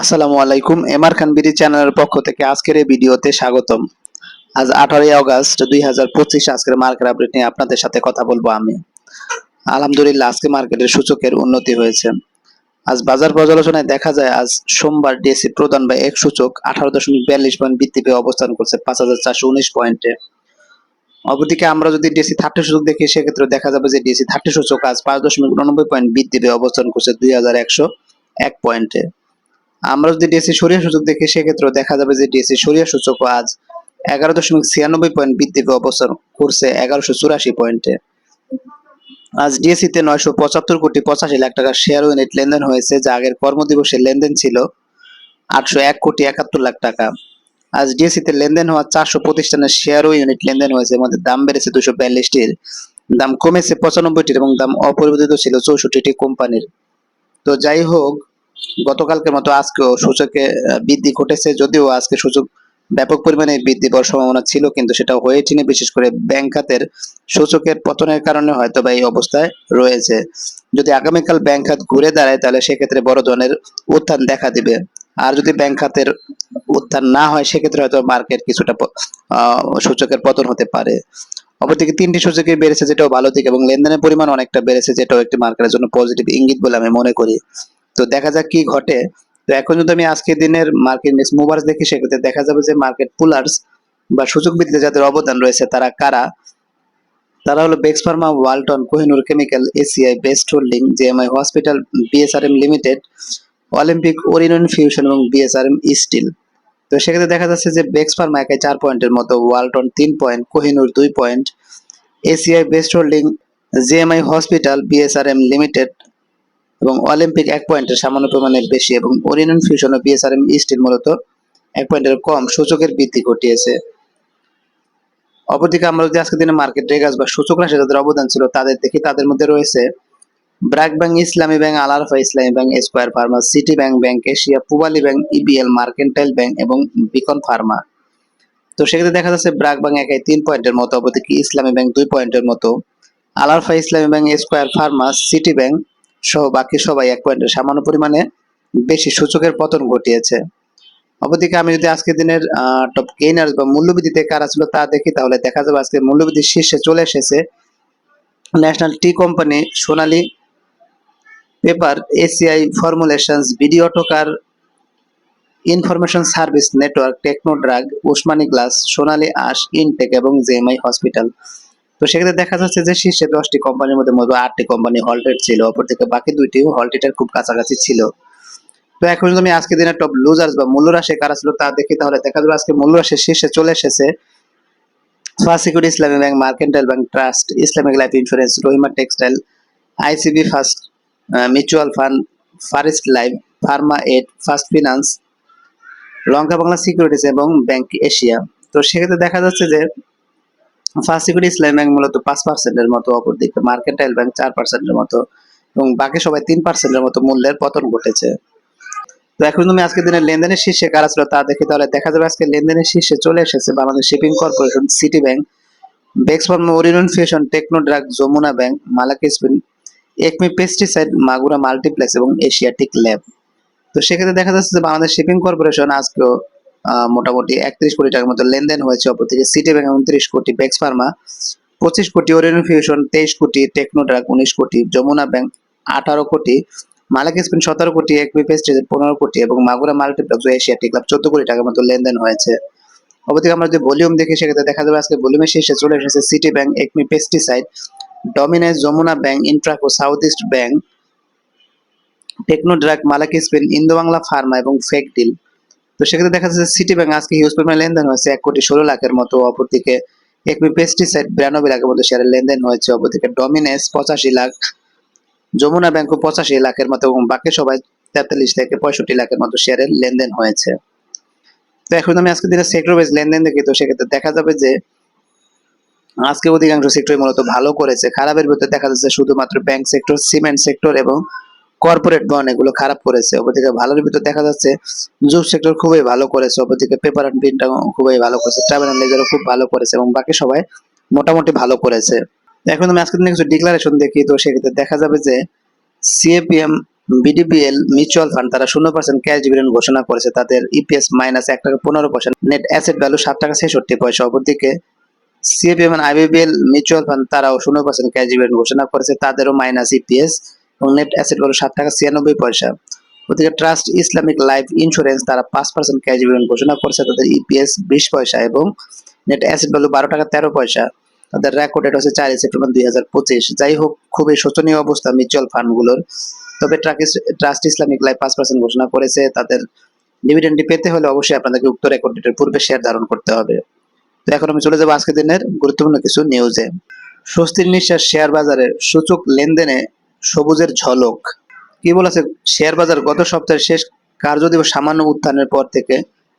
আসসালামু আলাইকুম, এমআর খান বিডি চ্যানেলের পক্ষ থেকে আজকের এই ভিডিওতে স্বাগতম। আজ আঠারোই আগস্ট দুই হাজার পঁচিশ, আজকের মার্কেট আপডেট নিয়ে আপনাদের সাথে কথা বলব আমি। আলহামদুলিল্লাহ, আজকে মার্কেটের সূচকের উন্নতি হয়েছে। আজ বাজার পর্যালোচনায় দেখা যায়, আজ সোমবার ডিএসসি প্রদান বা এক সূচক আঠারো দশমিক বিয়াল্লিশ পয়েন্ট বৃদ্ধি পেয়ে অবস্থান করছে পাঁচ হাজার চারশো উনিশ পয়েন্টে। অপরদিকে আমরা যদি ডিএসসি থার্টি সূচক দেখি, সেক্ষেত্রে দেখা যাবে যে ডিএসসি থার্টি সূচক আজ পাঁচ দশমিক উননব্বই পয়েন্ট বৃদ্ধি পেয়ে অবস্থান করছে দুই হাজার একশো এক পয়েন্টে। আমরা যদি ডিএসসি সরিয়া সূচক দেখি, সেক্ষেত্রেও দেখা যাবে যে ডিএসসি সরিয়া সূচক আজ এগারো দশমিক ছিয়ানব্বই পয়েন্ট বৃদ্ধি অবস্থান করছে এগারোশো চুরাশি পয়েন্টে আজ ডিএসসি তে নয়শো পঁচাত্তর কোটি পঁচাশি লাখ টাকার শেয়ার ইউনিট লেনদেন হয়েছে, যা আগের কর্মদিবসের লেনদেন ছিল আটশো এক কোটি একাত্তর লাখ টাকা। আজ ডিএসসি তে লেনদেন হওয়া চারশো প্রতিষ্ঠানের শেয়ার ও ইউনিট লেনদেন হয়েছে মধ্যে দাম বেড়েছে দুশো বিয়াল্লিশটির। দাম কমেছে পঁচানব্বইটির এবং দাম অপরিবর্তিত ছিল চৌষট্টিটি কোম্পানির। তো যাই হোক গতকালকের মতো আজকেও সূচকে বৃদ্ধি ঘটেছে, যদিও আজকে সূচক ব্যাপক পরিমাণে বৃদ্ধি পাওয়ার সম্ভাবনা ছিল, কিন্তু সেটা হয়ে ওঠেনি, বিশেষ করে ব্যাংক খাতের সূচকের পতনের কারণে হয়তো বা এই অবস্থায় রয়েছে। যদি আগামীকাল ব্যাংক খাত ঘুরে দাঁড়ায়, তাহলে সেক্ষেত্রে বড় ধরনের উত্থান দেখা দিবে। আর যদি ব্যাংক খাতের উত্থান না হয়, সেক্ষেত্রে হয়তো মার্কেট কিছুটা সূচকের পতন হতে পারে। অপরদিকে তিনটি সূচকই বেড়েছে, যেটাও ভালো দিক, এবং লেনদেনের পরিমাণ অনেকটা বেড়েছে, যেটাও একটি মার্কেটের জন্য পজিটিভ ইঙ্গিত বলে আমি মনে করি। তো দেখা যাক কি ঘটে। তো এখন যদি আমি আজকের দিনের মার্কেট নিউজ মুভার্স দেখি, সেক্ষেত্রে দেখা যাবে যে মার্কেট পুলার্স বা সূচক ভিত্তিতে যাদের অবদান রয়েছে, তারা কারা? তারা হলো Bex pharma Walton Kohinoor chemical ACI Best Holding JMI hospital BSRM limited Olympic Orion fusion এবং বিএসআরএম স্টিল তো সেক্ষেত্রে দেখা যাচ্ছে যে বেক্স ফার্মা একাই চার পয়েন্টের মতো ওয়ালটন তিন পয়েন্ট কোহিনুর দুই point ACI Best Holding JMI hospital BSRM limited এবং অলিম্পিক এক পয়েন্টের সামান্য পরিমাণে বেশি এবং ওরিয়ন ফিউশন ও বিএসআরএম স্টিল মূলত এক পয়েন্টের কম সূচকের বৃদ্ধি ঘটিয়েছে। অপরদিকে আমরা যদি আজকের দিনে মার্কেট রেগাস বা সূচক রাশি যাদের অবদান ছিল, তাদের দেখি তাদের মধ্যে রয়েছে BRAC Bank Islami Bank Al Arafah Islami Bank Square Pharma City Bank Bank Asia Pubali Bank EBL Mercantile Bank এবং বিকন ফার্মা তো সেক্ষেত্রে দেখা যাচ্ছে ব্র্যাক ব্যাংক একাই তিন পয়েন্টের মতো, অপরদিকে ইসলামী ব্যাংক দুই পয়েন্টের মতো Al Arafah Islami bank square pharma city bank সহ বাকি সবাই এক পয়েন্টের সামান্য পরিমাণে বেশি সূচকের পতন ঘটিয়েছে। অপরদিকে আমি যদি আজকের দিনের টপ গেইনার্স বা মূল্যবৃদ্ধিতে কারা ছিল তা দেখি, তাহলে দেখা যাবে আজকে মূল্যবৃদ্ধির শীর্ষে চলে এসেছে national tea company Sonali paper ACI formulations video টোকার information service network techno drug Usmani glass Sonali Aansh intech এবং জেএমআই হসপিটাল তো সেক্ষেত্রে দেখা যাচ্ছে যে শীর্ষে দশটি কোম্পানির মধ্যে মধ্যে আটটি কোম্পানি হলটেড ছিল, অপরদিকে বাকি দুইটি হলটেডের খুব কাছাকাছি ছিল। তো এখন যদি আমি আজকে দিনের টপ লুজার্স বা মূল্যরাশি কারা ছিল তা দেখি, তাহলে দেখা যাবে আজকে মূল্যরাশি শীর্ষে চলে এসেছে first security Islami bank mercantile bank trust Islamic life insurance Rahima textile ICB first mutual fund far east life pharma aid first finance Lanka Bangla securities এবং ব্যাংক এশিয়া তো সেক্ষেত্রে দেখা যাচ্ছে যে ফার্স্ট সিকিউরিটি ব্যাংক মূলত পাঁচ পার্সেন্টের মতো অপরদিকে। মার্কেন্টাইল ব্যাংক চার পার্সেন্টের মতো এবং বাকি সবাই তিন পার্সেন্টের মতো মূল্যের পতন ঘটেছে। তো এখন তুমি আজকে দিনের লেনদেনের শীর্ষে কারা ছিল তা দেখি তাহলে দেখা যাবে আজকে লেনদেনের শীর্ষে চলে এসেছে Bangladesh shipping corporation city bank Bex pharma Orion fusion techno drug Jamuna bank মালাকি spin Acme pesticide Magura multiplex এবং এশিয়াটিক ল্যাব তো সেক্ষেত্রে দেখা যাচ্ছে যে বাংলাদেশ শিপিং কর্পোরেশন আজকেও মোটামুটি একত্রিশ কোটি টাকার মতো লেনদেন হয়েছে, অপরদিকে সিটি ব্যাংক উনত্রিশ কোটি বেক্স ফার্মা পঁচিশ কোটি ওরিয়ন ফিউশন তেইশ কোটি টেকনো ড্রাগ উনিশ কোটি যমুনা ব্যাংক আঠারো কোটি মালিক স্পিন, সতেরো কোটি একমি পেস্টিজ পনেরো কোটি এবং মাগুরা মাল্টিপ্লেক্স ও এশিয়াটিক ক্লাব চোদ্দ কোটি টাকার মতো লেনদেন হয়েছে। অপরদিকে আমরা যদি ভলিউম দেখি, সেক্ষেত্রে দেখা যাবে আজকে ভলিউমের শীর্ষে চলে এসেছে city bank Acme pesticide ডমিনাস Jamuna bank Intraco south east bank techno drug মালাকি spin Indo Bangla pharma এবং ফেক ডিল তো সেক্ষেত্রে দেখা যাচ্ছে সিটি ব্যাংক আজকে হিউজ পরিমাণে লেনদেন হয়েছে। এক কোটি ষোলো লাখের মতো, অপরদিকে একমি পেস্টিসাইড বিরানব্বই লাখের মতো শেয়ারের লেনদেন হয়েছে, অপরদিকে ডমিনেস পঁচাশি লাখ, যমুনা ব্যাংকও পঁচাশি লাখের মতো এবং বাকি সবাই তেতাল্লিশ থেকে পঁয়ষট্টি লাখের মতো শেয়ারের লেনদেন হয়েছে। তো এখন আমি আজকে দিনে সেক্টর ওয়াইজ লেনদেন দেখি, তো সেক্ষেত্রে দেখা যাবে যে আজকে অধিকাংশ সেক্টর মূলত ভালো করেছে। খারাপের ভিতরে দেখা যাচ্ছে শুধুমাত্র ব্যাংক সেক্টর সিমেন্ট সেক্টর এবং কর্পোরেট বন এগুলো খারাপ করেছে। অপরদিকে ভালোর ভিতরে দেখা যাচ্ছে, জুট সেক্টর খুবই ভালো করেছে। অপরদিকে পেপার অ্যান্ড প্রিন্ট খুবই ভালো করেছে। ট্রাভেল অ্যান্ড লেজারও খুব ভালো করেছে এবং বাকি সবাই মোটামুটি ভালো করেছে। এখন আমি আজকে কিছু ডিক্লারেশন দেখি, তো সেক্ষেত্রে দেখা যাবে যে সিএপিএম বিডিপিএল মিউচুয়াল ফান্ড তারা শূন্য পার্সেন্ট ক্যাশ ডিভিডেন্ড ঘোষণা করেছে। তাদের ইপিএস মাইনাস এক টাকা পনেরো পার্সেন্ট নেট অ্যাসেট ভ্যালু সাত টাকা ছেষট্টি পয়সা। অপরদিকে সিএপিএম আইবিবিএল মিউচুয়াল ফান্ড তারাও শূন্য পার্সেন্ট ক্যাশ ডিভিডেন্ড ঘোষণা করেছে, তাদেরও মাইনাস ইপিএস এবং নেট অ্যাসেট ভ্যালু সাত টাকা ছিয়ানব্বই পয়সা। ওদিকে ট্রাস্ট ইসলামিক লাইফ ইন্স্যুরেন্স তারা পাঁচ পার্সেন্ট ক্যাশ ডিভিডেন্ড ঘোষণা করেছে, তাদের ইপিএস বিশ পয়সা এবং নেট অ্যাসেট ভ্যালু বারো টাকা তেরো পয়সা। তাদের রেকর্ড ডেট হচ্ছে চারই সেপ্টেম্বর দুই হাজার পঁচিশ। যাই হোক, খুবই শোচনীয় অবস্থা মিউচুয়াল ফান্ডগুলোর তবে ট্রাস্ট ইসলামিক লাইফ পাঁচ পার্সেন্ট ঘোষণা করেছে। তাদের ডিভিডেন্ডটি পেতে হলে অবশ্যই আপনাদেরকে উক্ত রেকর্ড ডেটের পূর্বে শেয়ার ধারণ করতে হবে। তো এখন আমি চলে যাব আজকের দিনের গুরুত্বপূর্ণ কিছু নিউজে স্বস্তির নিঃশ্বাস শেয়ার বাজারে সূচক লেনদেনে সবুজের ঝলক। কি বলেছে? শেয়ার বাজার গত সপ্তাহের শেষ কার্যদিবস সামান্য উত্থানের পর থেকে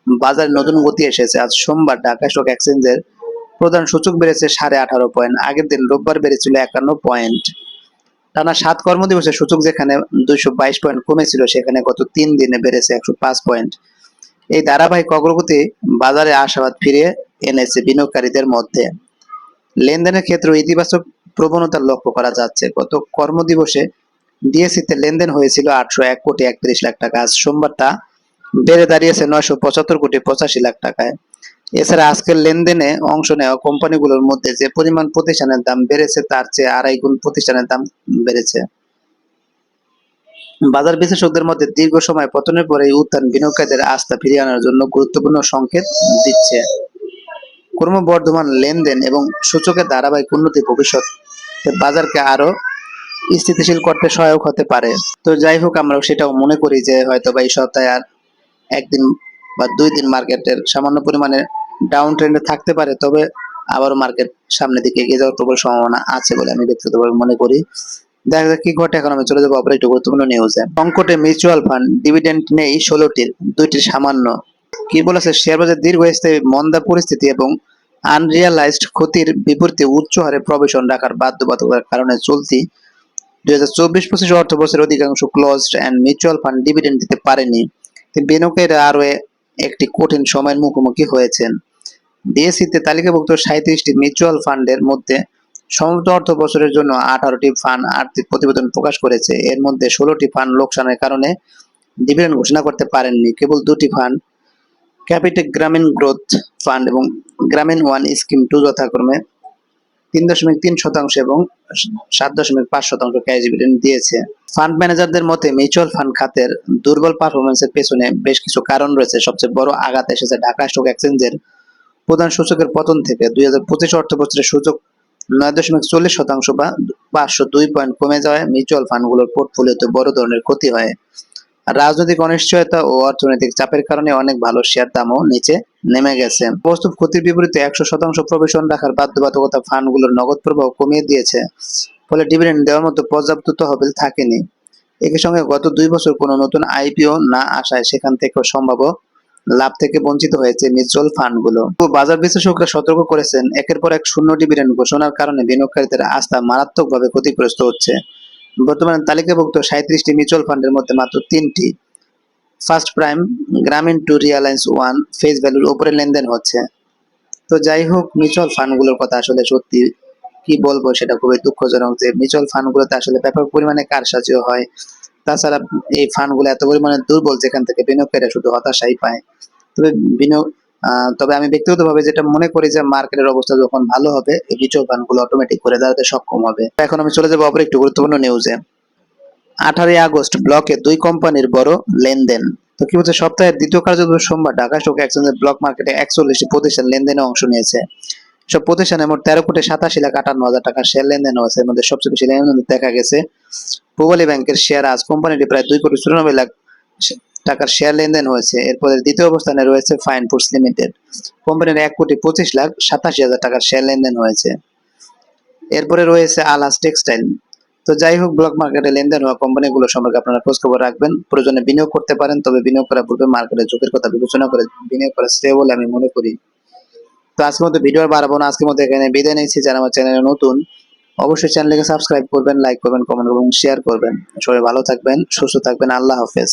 বাজারে নতুন গতি এসেছে। আজ সোমবার ঢাকা স্টক এক্সচেঞ্জের প্রধান সূচক বেড়েছে সাড়ে আঠারো পয়েন্ট। আগের দিন রোববার বেড়েছিল একান্ন পয়েন্ট। টানা সাত কর্মদিবসে সূচক যেখানে দুইশো বাইশ পয়েন্ট কমেছিল, সেখানে গত তিন দিনে বেড়েছে একশো পাঁচ পয়েন্ট। এই ধারাবাহিক অগ্রগতি বাজারে আশাবাদ ফিরিয়ে এনেছে বিনিয়োগকারীদের মধ্যে। লেনদেনের ক্ষেত্রে ইতিবাচক প্রবণতা লক্ষ্য করা যাচ্ছে। গত কর্মদিবসে ডিএসসিতে লেনদেন হয়েছিল আটশো এক কোটি একত্রিশ লাখ টাকা। আজ সোমবার তা বেড়ে দাঁড়িয়েছে নয়শো পঁচাত্তর কোটি পঁচাশি লাখ টাকায়। এছাড়া আজকের লেনদেনে অংশ নেওয়া কোম্পানিগুলোর মধ্যে যে পরিমাণ প্রতিষ্ঠানের দাম বেড়েছে, তার চেয়ে আড়াই গুণ প্রতিষ্ঠানের দাম বেড়েছে। বাজার বিশ্লেষকদের মধ্যে দীর্ঘ সময় পতনের পরে এই উত্থান বিনিয়োগকারীদের আস্থা ফিরিয়ে আনার জন্য গুরুত্বপূর্ণ সংকেত দিচ্ছে। ক্রমবর্ধমান লেনদেন এবং সূচকের ধারাবাহিক উন্নতি ভবিষ্যৎ বাজারকে আরও স্থিতিশীল করতে সহায়ক হতে পারে। তো যাই হোক আমরা সেটাও মনে করি যে হয়তো বা এই সপ্তাহে আর একদিন বা দুই দিন মার্কেটের সামান্য পরিমাণে ডাউন ট্রেন্ডে থাকতে পারে, তবে আবারও মার্কেট সামনের দিকে এগিয়ে যাওয়ার প্রবল সম্ভাবনা আছে বলে আমি ব্যক্তিগতভাবে মনে করি। দেখা যাক কি ঘটে। এখন আমি চলে যাব অপর একটু গুরুত্বপূর্ণ নিউজে সংকটে মিউচুয়াল ফান্ড ডিভিডেন্ড নেই ষোলোটির দুইটি সামান্য। কি বলেছে? শেয়ার বাজার দীর্ঘস্থায়ী, মন্দা পরিস্থিতি এবং আনরিয়ালাইজড ক্ষতির বিপরীতে উচ্চ হারে প্রবেশন রাখার বাধ্যবাধকতার কারণে চলতি দুই হাজার চব্বিশ পঁচিশ অর্থ বছরের অধিকাংশ closed end mutual fund dividend দিতে পারেনি। বিনিয়োগকারীরা আরও একটি কঠিন সময়ের মুখোমুখি হয়েছেন। ডিএসসিতে তালিকাভুক্ত সাঁত্রিশটি মিউচুয়াল ফান্ডের মধ্যে সমস্ত অর্থ বছরের জন্য আঠারোটি ফান্ড আর্থিক প্রতিবেদন প্রকাশ করেছে। এর মধ্যে ষোলোটি ফান্ড লোকসানের কারণে ডিভিডেন্ড ঘোষণা করতে পারেননি। কেবল দুটি fund Capitec Grameen growth fund এবং গ্রামীণ ওয়ান স্কিম টু যথাক্রমে তিন দশমিক তিন শতাংশ এবং সাত দশমিক পাঁচ শতাংশ ক্যাশ ডিভিডেন্ড দিয়েছে। ফান্ড ম্যানেজারদের মতে মিউচুয়াল ফান্ড খাতের দুর্বল পারফরমেন্সের পেছনে বেশ কিছু কারণ রয়েছে। সবচেয়ে বড় আঘাত এসেছে ঢাকা স্টক এক্সচেঞ্জের প্রধান সূচকের পতন থেকে। দুই হাজার পঁচিশ অর্থ বছরের সূচক নয় দশমিক চল্লিশ শতাংশ বা পাঁচশো দুই পয়েন্ট কমে যাওয়ায় মিউচুয়াল ফান্ডগুলোর পোর্টফোলিওতে বড় ধরনের ক্ষতি হয়। রাজনৈতিক অনিশ্চয়তা ও অর্থনৈতিক চাপের কারণে অনেক ভালো শেয়ার দামও নিচে নেমে গেছে। বাস্তব ক্ষতির বিপরীতে একশো শতাংশ প্রবেশন রাখার বাধ্যবাধকতা ফান্ডগুলোর নগদ প্রবাহ কমিয়ে দিয়েছে, ফলে ডিভিডেন্ড দেওয়ার মতো পর্যাপ্ত তহবিল থাকেনি। একই সঙ্গে গত দুই বছর কোনো নতুন আইপিও না আসায় সেখান থেকেও সম্ভাব্য লাভ থেকে বঞ্চিত হয়েছে মিউচুয়াল ফান্ডগুলো। বাজার বিশ্লেষকরা সতর্ক করেছেন, একের পর এক শূন্য ডিভিডেন্ড ঘোষণার কারণে বিনিয়োগকারীদের আস্থা মারাত্মকভাবে ক্ষতিগ্রস্ত হচ্ছে। বর্তমানে তালিকাভুক্ত সাঁত্রিশটি মিউচুয়াল ফান্ডের মধ্যে মাত্র তিনটি। First prime, Grameen two reliance one, face ভ্যালুর উপরে লেনদেন হচ্ছে। তো যাই হোক, মিউচুয়াল ফান্ডগুলোর কথা আসলে সত্যি কি বলব সেটা খুবই দুঃখজনক যে মিউচুয়াল ফান্ডগুলোতে আসলে ব্যাপক পরিমাণে কার কারসাজিও হয়। তাছাড়া এই ফান্ডগুলো এত পরিমাণে দুর্বল যেখান থেকে বিনিয়োগকারীরা শুধু হতাশাই পায়। তবে বিনিয়োগ তবে আমি ব্যক্তিগতভাবে যেটা মনে করি যে মার্কেটের অবস্থা যখন ভালো হবে, এই মিউচুয়াল ফান্ডগুলো অটোমেটিক করে দাঁড়াতে সক্ষম হবে। এখন আমি চলে যাব অপর একটু গুরুত্বপূর্ণ নিউজে আঠারোই আগস্ট ব্লকে দুই কোম্পানির বড় লেনদেন। তো কি বলছে, সপ্তাহের দ্বিতীয় কার্যদিবস সোমবার ঢাকা স্টক এক্সচেঞ্জের ব্লক মার্কেটে একচল্লিশটি প্রতিষ্ঠান লেনদেনে অংশ নিয়েছে। সব প্রতিষ্ঠানে মোট তেরো কোটি সাতাশি লাখ আটান্ন হাজার টাকার শেয়ার লেনদেন হয়েছে। এর মধ্যে সবচেয়ে বেশি লেনদেন দেখা গেছে। পূবালী ব্যাংকের শেয়ার আজ কোম্পানিটি প্রায় দুই কোটি চুরানব্বই লাখ টাকার শেয়ার লেনদেন হয়েছে। এরপরে দ্বিতীয় অবস্থানে রয়েছে ফাইন ফুডস লিমিটেড কোম্পানির এক কোটি পঁচিশ লাখ সাতাশি হাজার টাকার শেয়ার লেনদেন হয়েছে। এরপরে রয়েছে আলহাস টেক্সটাইল তো যাই হোক ব্লক মার্কেটে লেনদেন হওয়া কোম্পানিগুলো সম্পর্কে আপনারা খোঁজ খবর রাখবেন। প্রয়োজনে বিনিয়োগ করতে পারেন, তবে বিনিয়োগ করার পূর্বে মার্কেটের ঝুঁকির কথা বিবেচনা করে বিনিয়োগ করা শ্রেয় বলে আমি মনে করি। তো আজকের মতো ভিডিও বাড়াবো না। আজকের মতো এখানে বিদায় নিচ্ছি। যারা আমার চ্যানেলে নতুন, অবশ্যই চ্যানেলকে সাবস্ক্রাইব করবেন লাইক করবেন কমেন্ট করবেন শেয়ার করবেন। সবাই ভালো থাকবেন, সুস্থ থাকবেন। আল্লাহ হাফেজ।